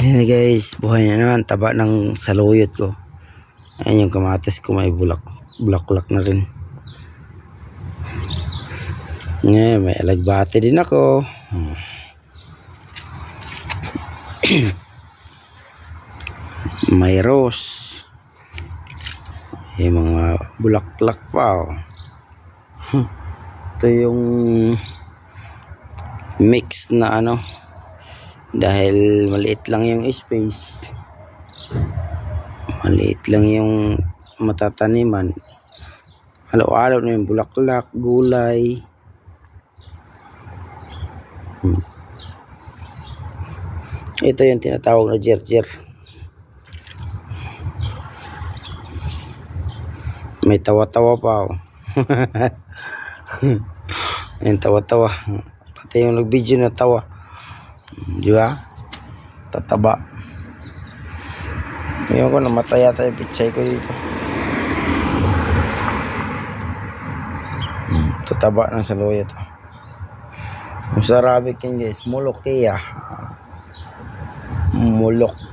Ayan guys, buhay na naman. Taba ng saluyot ko. Ayan yung kamatis ko may bulak. Bulaklak na rin. Ngayon, may alagbate din ako. May rose. Yung mga bulaklak pa. Oh. Ito yung mix na ano dahil maliit lang yung space. Maliit lang yung matataniman. Halo-halo na yung bulaklak, gulay. Hmm. ito yung tinatawag na jerjer. May tawa-tawa pa oh. Ayan, tawa-tawa. Pati yung nag-video na tawa Di ba? Tataba. Ngayon ko namatay yata yung pitsay ko dito. Hmm, tataba ng saluya to. Yung sa Arabic yun guys, mulok kaya. Mulok.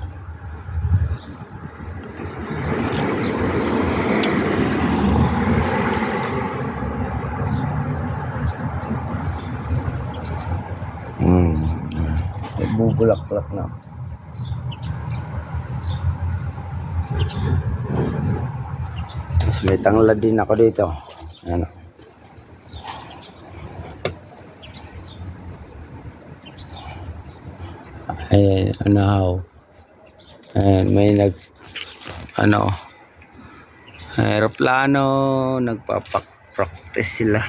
Nagbubulak-bulak na. Mas may tanglad din ako dito. Ayan. Ayan, anahaw. Ayan, may nag, ano, aeroplano, nagpapak-practice sila.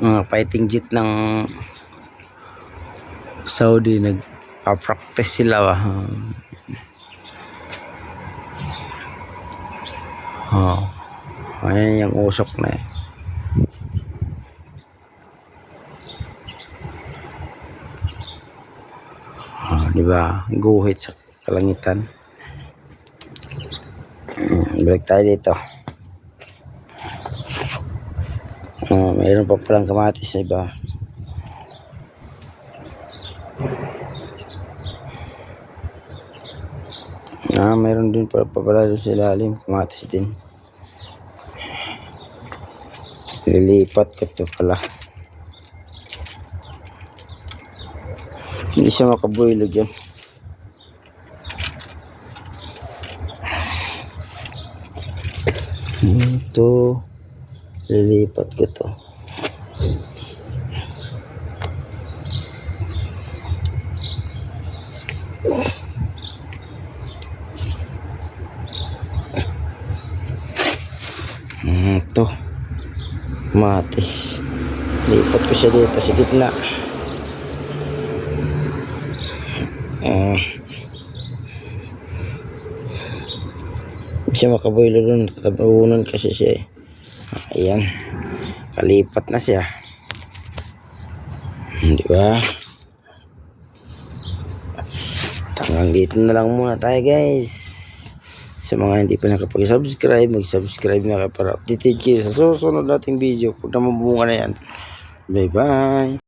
Mga fighting jet ng Saudi nagpa-practice sila ba. Oh. Ayan yung usok na eh. Oh, di ba? Guhit sa kalangitan. Hmm, balik tayo dito. Oh, mayroon pa palang kamatis sa iba. Ah, mayroon din pa, pa pala doon sa ilalim. Kamatis din. Lilipat ko ito pala. Hindi siya makabuilo dyan. Ito. Lilipat ko to. Hmm, Ito. Matis. Lipat ko siya dito sa gitna. Ah. Hindi siya makaboilo doon. Tatabunan kasi siya eh. Ayan. Kalipat na siya. Di ba? Hanggang dito na lang muna tayo guys. Sa mga hindi pa nakapag-subscribe, mag-subscribe na kayo para updated kayo sa susunod nating video. Pag namabunga na yan. Bye bye.